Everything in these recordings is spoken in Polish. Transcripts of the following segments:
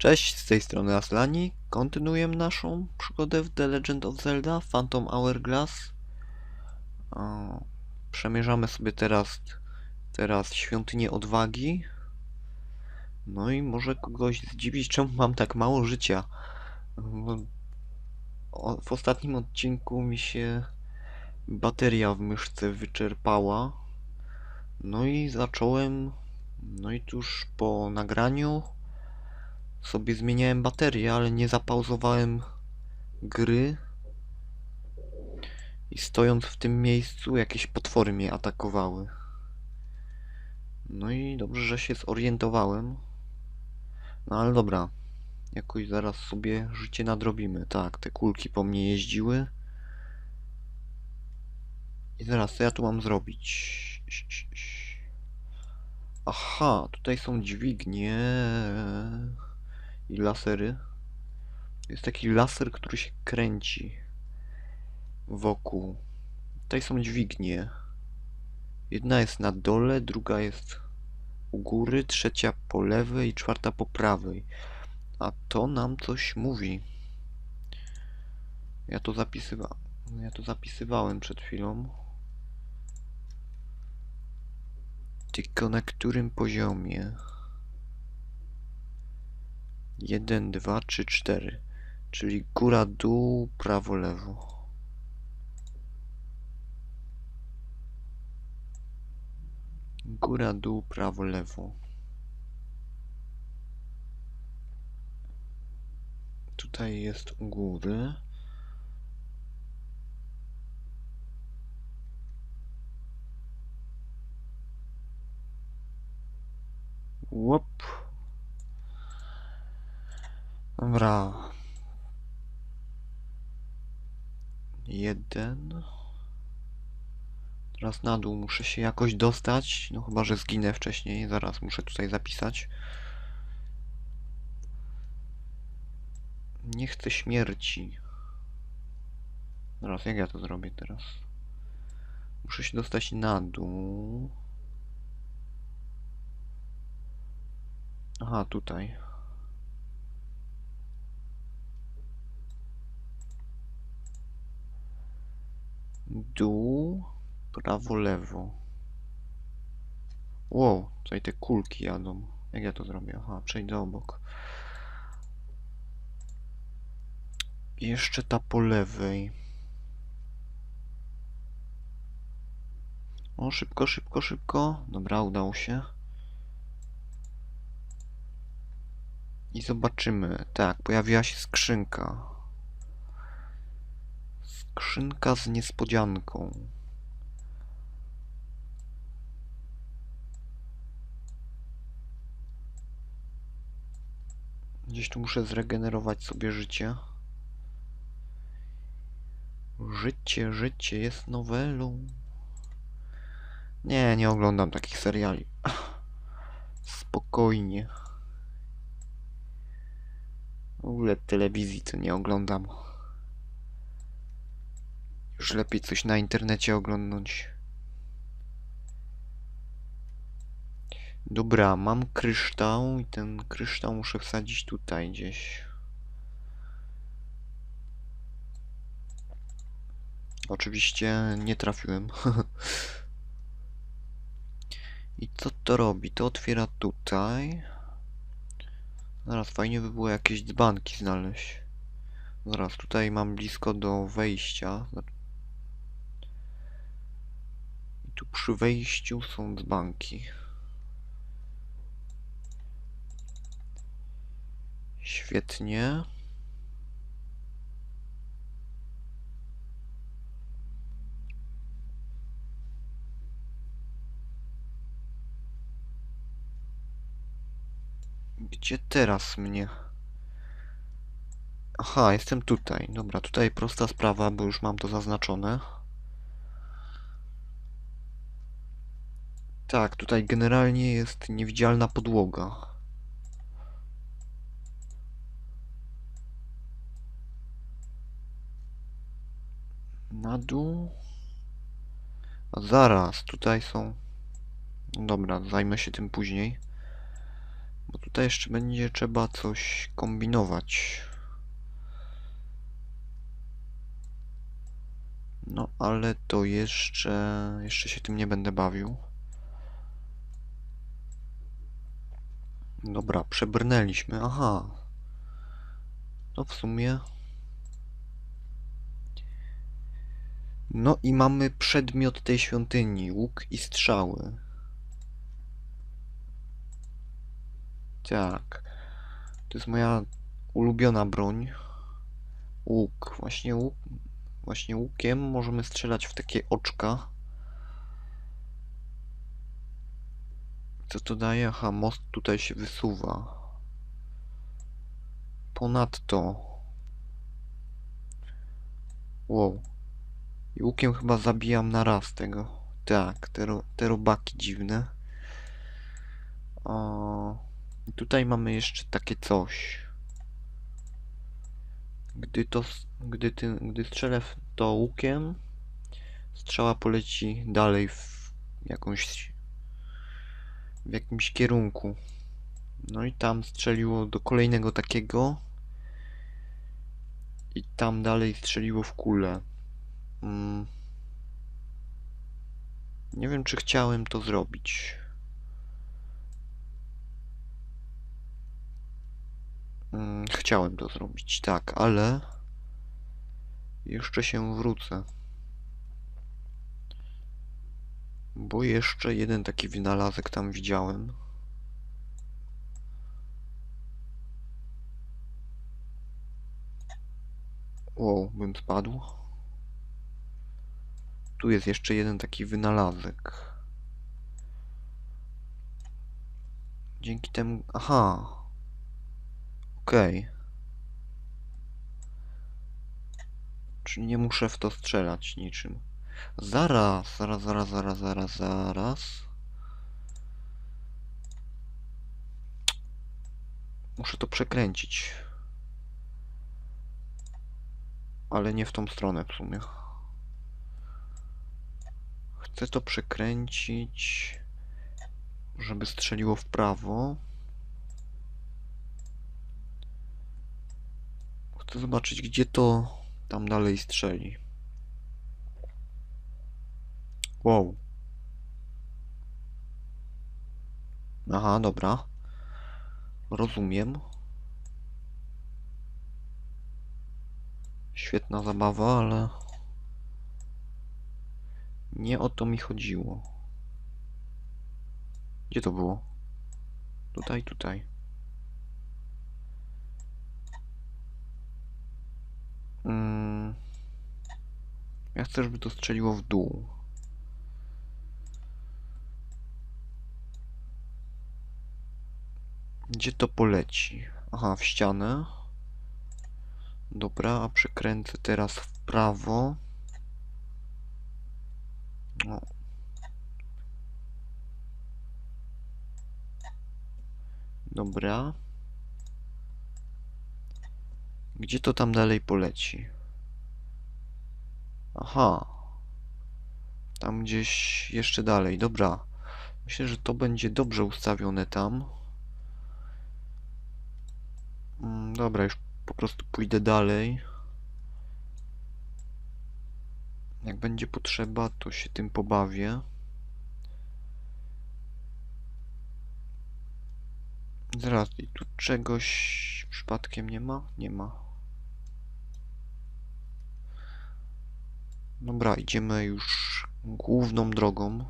Cześć, z tej strony Aslani. Kontynuujemy naszą przygodę w The Legend of Zelda Phantom Hourglass. Przemierzamy sobie teraz, teraz świątynię odwagi. No i może kogoś zdziwić, czemu mam tak mało życia. W ostatnim odcinku mi się bateria w myszce wyczerpała. No i zacząłem. No i tuż po nagraniu sobie zmieniałem baterię, ale nie zapauzowałem gry. I stojąc w tym miejscu, jakieś potwory mnie atakowały. No i dobrze, że się zorientowałem. No ale dobra. Jakoś zaraz sobie życie nadrobimy. Tak, te kulki po mnie jeździły. I zaraz, co ja tu mam zrobić? Aha, tutaj są dźwignie i lasery. Jest taki laser, który się kręci wokół. Tutaj są dźwignie. Jedna jest na dole, druga jest u góry, trzecia po lewej i czwarta po prawej. A to nam coś mówi. Ja to. Ja to zapisywałem przed chwilą. Tylko na którym poziomie? 1, 2, 3, 4. Czyli góra, dół, prawo, lewo. Góra, dół, prawo, lewo. Tutaj jest u góry. Dobra. Jeden. Teraz na dół muszę się jakoś dostać. No chyba, że zginę wcześniej. Zaraz muszę tutaj zapisać. Nie chcę śmierci. Zaraz, jak ja to zrobię teraz? Muszę się dostać na dół. Aha, tutaj. Dół, prawo, lewo. Wow, tutaj te kulki jadą. Jak ja to zrobię? Aha, przejdę obok. Jeszcze ta po lewej. O, szybko, szybko, szybko. Dobra, udało się. I zobaczymy. Tak, pojawiła się skrzynka. Skrzynka z niespodzianką. Gdzieś tu muszę zregenerować sobie życie. Życie, życie jest nowelą. Nie, nie oglądam takich seriali. Spokojnie. W ogóle telewizji to nie oglądam. Już lepiej coś na internecie oglądnąć. Dobra, mam kryształ i ten kryształ muszę wsadzić tutaj gdzieś. Oczywiście nie trafiłem. I co to robi? To otwiera tutaj. Zaraz fajnie by było jakieś dzbanki znaleźć. Zaraz tutaj mam blisko do wejścia. I tu przy wejściu są dzbanki. Świetnie. Gdzie teraz mnie? Aha, jestem tutaj. Dobra, tutaj prosta sprawa, bo już mam to zaznaczone. Tak, tutaj generalnie jest niewidzialna podłoga. Na dół. A zaraz, tutaj są. Dobra, zajmę się tym później. Bo tutaj jeszcze będzie trzeba coś kombinować. No, ale to jeszcze... Jeszcze się tym nie będę bawił. Dobra, przebrnęliśmy. Aha. No w sumie... No i mamy przedmiot tej świątyni. Łuk i strzały. Tak. To jest moja ulubiona broń. Łuk. Właśnie łuk. Właśnie łukiem możemy strzelać w takie oczka. Co to daje? Aha, most tutaj się wysuwa. Ponadto... Wow. I łukiem chyba zabijam na raz tego. Tak, te, ro te robaki dziwne. O... Tutaj mamy jeszcze takie coś. Gdy to, gdy ty, gdy strzelę to łukiem, strzała poleci dalej w jakąś, w jakimś kierunku. No i tam strzeliło do kolejnego takiego. I tam dalej strzeliło w kulę. Mm. Nie wiem, czy chciałem to zrobić. Mm, chciałem to zrobić, tak, ale jeszcze się wrócę. Bo jeszcze jeden taki wynalazek tam widziałem. Wow, bym spadł. Tu jest jeszcze jeden taki wynalazek. Dzięki temu... Aha. Okej. Czyli nie muszę w to strzelać niczym. Zaraz, zaraz, zaraz, zaraz, zaraz, zaraz. Muszę to przekręcić. Ale nie w tą stronę w sumie. Chcę to przekręcić, żeby strzeliło w prawo. Chcę zobaczyć, gdzie to tam dalej strzeli. Wow. Aha, dobra. Rozumiem. Świetna zabawa, ale nie o to mi chodziło. Gdzie to było? Tutaj, tutaj. Mm. Ja chcę, żeby to strzeliło w dół. Gdzie to poleci? Aha, w ścianę. Dobra, a przekręcę teraz w prawo. O. Dobra. Gdzie to tam dalej poleci? Aha. Tam gdzieś jeszcze dalej. Dobra. Myślę, że to będzie dobrze ustawione tam. Mm, dobra, już po prostu pójdę dalej. Jak będzie potrzeba, to się tym pobawię. Zaraz, i tu czegoś przypadkiem nie ma? Nie ma. Dobra, idziemy już główną drogą,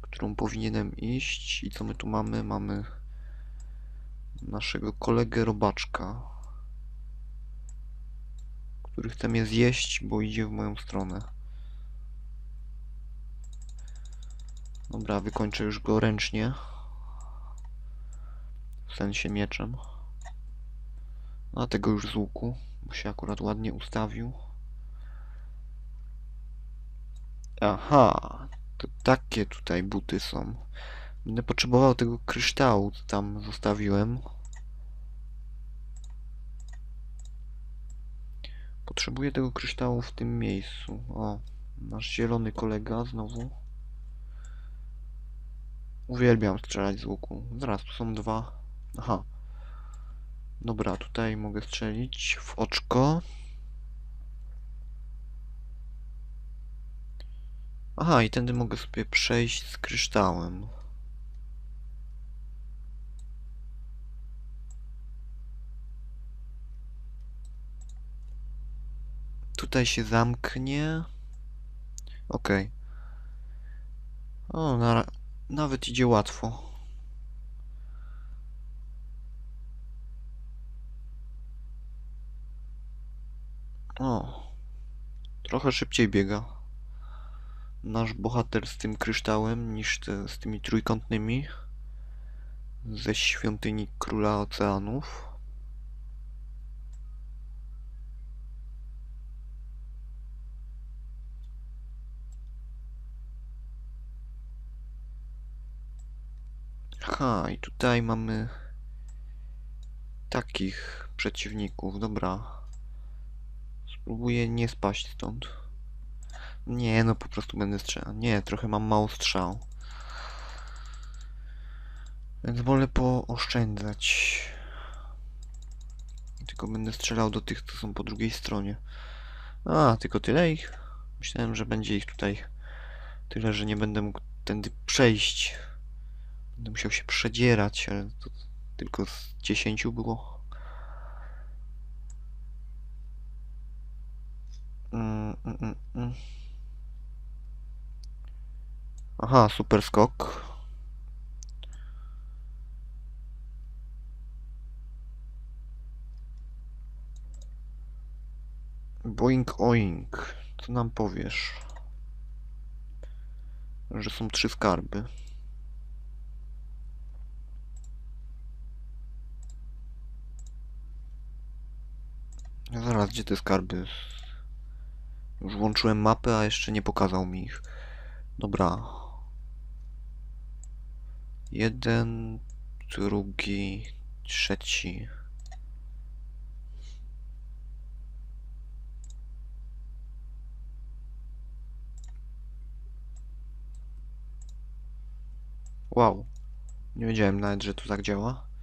którą powinienem iść. I co my tu mamy? Mamy naszego kolegę robaczka, który chce mnie zjeść, bo idzie w moją stronę. Dobra, wykończę już go ręcznie. W sensie mieczem. A tego już z łuku, bo się akurat ładnie ustawił. Aha, to takie tutaj buty są. Będę potrzebował tego kryształu, co tam zostawiłem. Potrzebuję tego kryształu w tym miejscu. O, nasz zielony kolega znowu. Uwielbiam strzelać z łuku. Zaraz, tu są dwa. Aha. Dobra, tutaj mogę strzelić w oczko. Aha, i tędy mogę sobie przejść z kryształem. Tutaj się zamknie. Okej. O, na, nawet idzie łatwo. O, trochę szybciej biega nasz bohater z tym kryształem niż te, z tymi trójkątnymi ze świątyni króla oceanów. Aha, i tutaj mamy takich przeciwników. Dobra. Spróbuję nie spaść stąd. Nie, no po prostu będę strzelał. Nie, trochę mam mało strzał. Więc wolę pooszczędzać. Tylko będę strzelał do tych, co są po drugiej stronie. A, tylko tyle ich? Myślałem, że będzie ich tutaj tyle, że nie będę mógł tędy przejść. Będę musiał się przedzierać, ale to tylko z 10 było. Mm, mm, mm. Aha, super skok. Boing oing. Co nam powiesz? Że są trzy skarby. Gdzie te skarby? Już włączyłem mapę, a jeszcze nie pokazał mi ich. Dobra. Jeden, drugi, trzeci. Wow. Nie wiedziałem nawet, że to tak działa.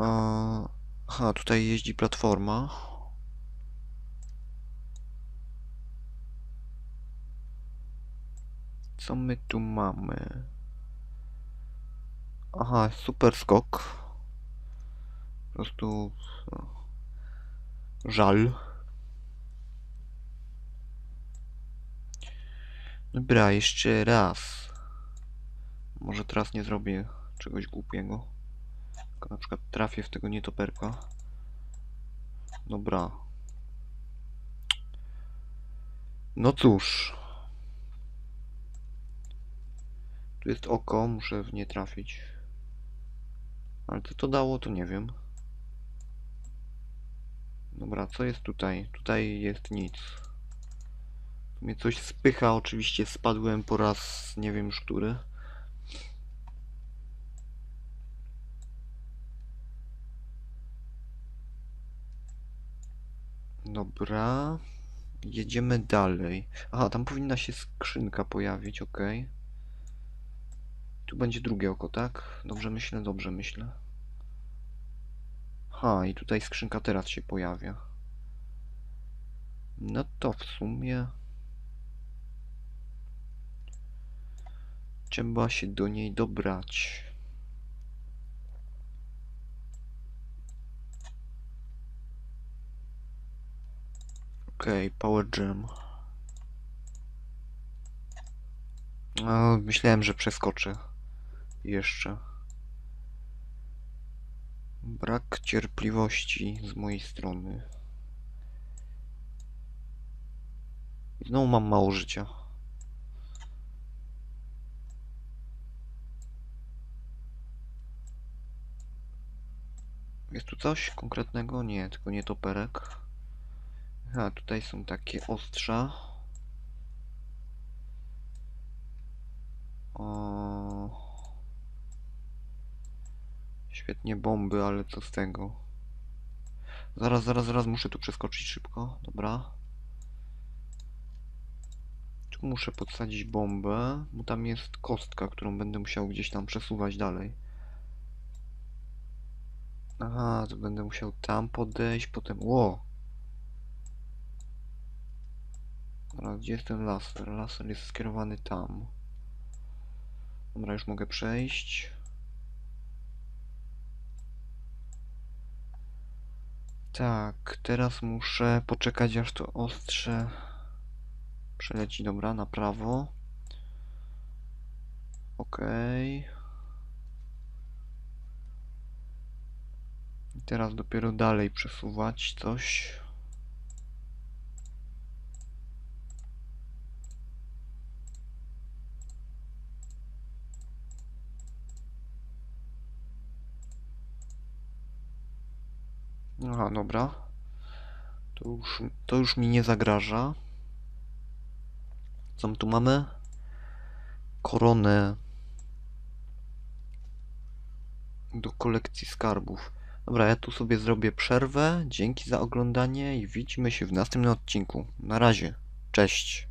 Aha, tutaj jeździ platforma. Co my tu mamy? Aha, super skok. Po prostu... Żal. Dobra, jeszcze raz. Może teraz nie zrobię czegoś głupiego. Tylko na przykład trafię w tego nietoperka. Dobra. No cóż. Tu jest oko, muszę w nie trafić. Ale co to dało, to nie wiem. Dobra, co jest tutaj? Tutaj jest nic. Tu mnie coś spycha, oczywiście spadłem po raz nie wiem już który. Dobra. Jedziemy dalej. Aha, tam powinna się skrzynka pojawić, ok. Tu będzie drugie oko, tak? Dobrze myślę, dobrze myślę. Ha, i tutaj skrzynka teraz się pojawia. No to w sumie... Trzeba się do niej dobrać. Okej, Power Gem. No, myślałem, że przeskoczę. Jeszcze. Brak cierpliwości z mojej strony. Znowu mam mało życia. Jest tu coś konkretnego? Nie, tylko nie toperek. A, tutaj są takie ostrza. O... Świetnie bomby, ale co z tego? Zaraz, zaraz, zaraz muszę tu przeskoczyć szybko. Dobra. Tu muszę podsadzić bombę, bo tam jest kostka, którą będę musiał gdzieś tam przesuwać dalej. Aha, to będę musiał tam podejść, potem... Ło! Dobra, gdzie jest ten laser? Laser jest skierowany tam. Dobra, już mogę przejść. Tak, teraz muszę poczekać aż to ostrze przeleci, dobra, na prawo. Okej. I teraz dopiero dalej przesuwać coś. Aha, dobra. To już, to już mi nie zagraża. Co my tu mamy? Koronę do kolekcji skarbów. Dobra, ja tu sobie zrobię przerwę. Dzięki za oglądanie i widzimy się w następnym odcinku. Na razie. Cześć.